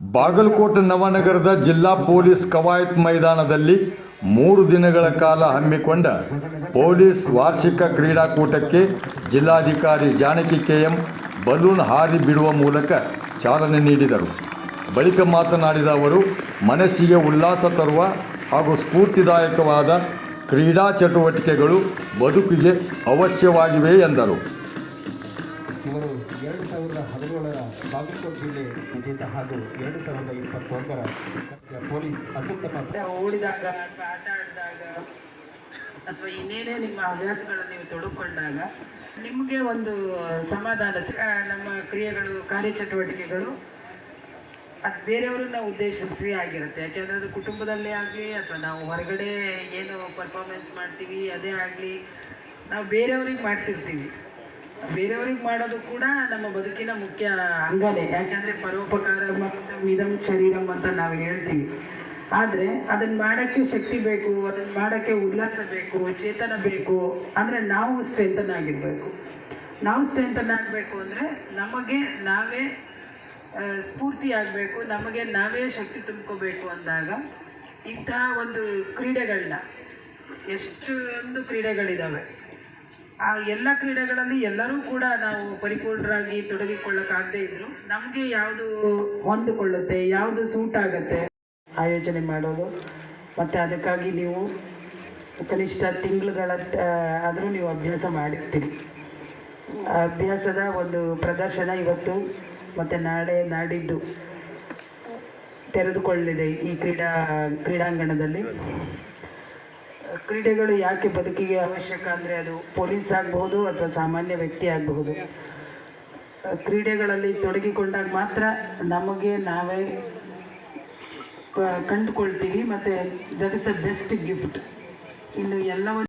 ಬಾಗಲಕೋಟೆ ನವನಗರದ ಜಿಲ್ಲಾ ಪೊಲೀಸ್ ಕವಾಯತ್ ಮೈದಾನದಲ್ಲಿ ಮೂರು ದಿನಗಳ ಕಾಲ ಹಮ್ಮಿಕೊಂಡ ಪೊಲೀಸ್ ವಾರ್ಷಿಕ ಕ್ರೀಡಾಕೂಟಕ್ಕೆ ಜಿಲ್ಲಾಧಿಕಾರಿ ಜಾನಕಿ ಕೆಎಂ ಬಲೂನ್ ಹಾರಿ ಬಿಡುವ ಮೂಲಕ ಚಾಲನೆ ನೀಡಿದರು. ಬಳಿಕ ಮಾತನಾಡಿದ ಅವರು, ಮನಸ್ಸಿಗೆ ಉಲ್ಲಾಸ ತರುವ ಹಾಗೂ ಸ್ಫೂರ್ತಿದಾಯಕವಾದ ಕ್ರೀಡಾ ಚಟುವಟಿಕೆಗಳು ಬದುಕಿಗೆ ಅವಶ್ಯವಾಗಿವೆ ಎಂದರು. ಇವರು ಎರಡು ಸಾವಿರದ ಹದಿನೇಳರ ಬಾಗಲಕೋಟೆ ಜಿಲ್ಲೆ ವಿಜೇತ ಹಾಗೂ ಎರಡು ಸಾವಿರದ ಇಪ್ಪತ್ತೊಂದರ ಪೊಲೀಸ್ ಅತ್ಯುತ್ತಮ ಓಡಿದಾಗ, ಅಥವಾ ಆಟ ಆಡಿದಾಗ, ಅಥವಾ ಇನ್ನೇನೇ ನಿಮ್ಮ ಹವ್ಯಾಸಗಳನ್ನು ನೀವು ತೊಡಕೊಂಡಾಗ ನಿಮಗೆ ಒಂದು ಸಮಾಧಾನ ನಮ್ಮ ಕ್ರಿಯೆಗಳು, ಕಾರ್ಯಚಟುವಟಿಕೆಗಳು, ಅದು ಬೇರೆಯವ್ರನ್ನ ಉದ್ದೇಶಿಸಿ ಆಗಿರುತ್ತೆ. ಯಾಕೆಂದರೆ ಅದು ಕುಟುಂಬದಲ್ಲೇ ಆಗಲಿ, ಅಥವಾ ನಾವು ಹೊರಗಡೆ ಏನು ಪರ್ಫಾರ್ಮೆನ್ಸ್ ಮಾಡ್ತೀವಿ, ಅದೇ ಆಗಲಿ, ನಾವು ಬೇರೆಯವ್ರಿಗೆ ಮಾಡ್ತಿರ್ತೀವಿ. ಬೇರೆಯವ್ರಿಗೆ ಮಾಡೋದು ಕೂಡ ನಮ್ಮ ಬದುಕಿನ ಮುಖ್ಯ ಅಂಗನೇ. ಯಾಕಂದ್ರೆ ಪರೋಪಕಾರ ಮಿದಂ ಶರೀರಂ ಅಂತ ನಾವು ಹೇಳ್ತೀವಿ. ಆದರೆ ಅದನ್ನು ಮಾಡೋಕ್ಕೆ ಶಕ್ತಿ ಬೇಕು ಅದನ್ನು ಮಾಡೋಕ್ಕೆ ಉಲ್ಲಾಸ ಬೇಕು, ಚೇತನ ಬೇಕು. ಅಂದರೆ ನಾವು ಸ್ಟ್ರೆಂಥನ್ ಆಗಿರಬೇಕು. ನಾವು ಸ್ಟ್ರೆಂಥನ್ ಆಗಬೇಕು ಅಂದರೆ ನಮಗೆ ನಾವೇ ಸ್ಫೂರ್ತಿ ಆಗಬೇಕು, ನಮಗೆ ನಾವೇ ಶಕ್ತಿ ತುಂಬ್ಕೋಬೇಕು ಅಂದಾಗ ಇಂತಹ ಒಂದು ಕ್ರೀಡೆಗಳನ್ನ ಎಷ್ಟೊಂದು ಕ್ರೀಡೆಗಳಿದ್ದಾವೆ ಆ ಎಲ್ಲ ಕ್ರೀಡೆಗಳಲ್ಲಿ ಎಲ್ಲರೂ ಕೂಡ ನಾವು ಪರಿಪೂರ್ಣರಾಗಿ ತೊಡಗಿಕೊಳ್ಳಕ್ಕಾಗದೇ ಇದ್ರು. ನಮಗೆ ಯಾವುದು ಹೊಂದಿಕೊಳ್ಳುತ್ತೆ, ಯಾವುದು ಸೂಟ್ ಆಗುತ್ತೆ? ಆಯೋಜನೆ ಮಾಡೋದು. ಮತ್ತು ಅದಕ್ಕಾಗಿ ನೀವು ಕನಿಷ್ಠ ತಿಂಗಳುಗಳ ಆದರೂ ನೀವು ಅಭ್ಯಾಸ ಮಾಡಿರ್ತೀರಿ ಅಭ್ಯಾಸದ ಒಂದು ಪ್ರದರ್ಶನ ಇವತ್ತು ಮತ್ತು ನಾಳೆ ನಾಡಿದ್ದು ತೆರೆದುಕೊಳ್ಳಿದೆ ಈ ಕ್ರೀಡಾ, ಕ್ರೀಡಾಂಗಣದಲ್ಲಿ. ಕ್ರೀಡೆಗಳು ಯಾಕೆ ಬದುಕಿಗೆ ಅವಶ್ಯಕ ಅಂದರೆ ಅದು ಪೊಲೀಸ್ ಆಗಬಹುದು ಅಥವಾ ಸಾಮಾನ್ಯ ವ್ಯಕ್ತಿ ಆಗಬಹುದು. ಕ್ರೀಡೆಗಳಲ್ಲಿ ತೊಡಗಿಕೊಂಡಾಗ ಮಾತ್ರ ನಮಗೆ ನಾವೇ ಕಂಡುಕೊಳ್ತೀವಿ. ಮತ್ತು that is the best gift ಇನ್ನು ಎಲ್ಲವನ್ನು